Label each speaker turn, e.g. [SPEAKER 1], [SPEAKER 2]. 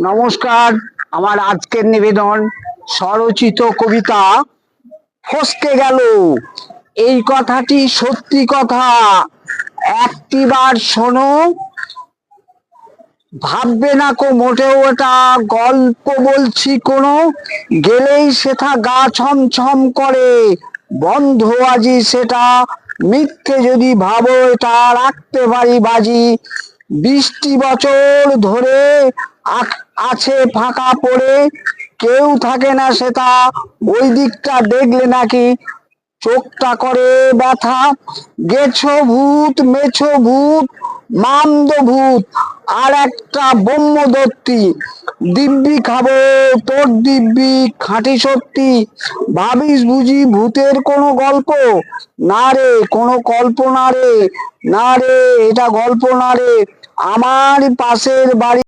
[SPEAKER 1] নমস্কার, আমার আজকের নিবেদন স্বরচিত কবিতা ফসকে গেল। এই কথাটি সত্যি কথা। একটিবার শোনো, ভাববে না কো মোটেও এটা। গল্প বলছি কোনো, গেলেই সেটা গা ছমছম করে। বন্ধ আজি সেটা, মিথ্যে যদি ভাবো এটা, রাখতে পারি বাজি। বৃষ্টি বছর ধরে আছে ফাঁকা পড়ে, কেউ থাকে না সেটা, ওই দিকটা দেখলে নাকি চোখটা করে ব্যথা। গেছো ভূত, মেছো ভূত, মান্দ ভূত, আর একটা ব্রহ্মদত্তি। দিব্যি খাব তোর দিব্যি খাঁটি সত্যি। ভাবিস বুঝি ভূতের কোনো গল্প? না রে, কোনো কল্পনা রে। না রে, এটা গল্প না রে। আমার পাশের বাড়ি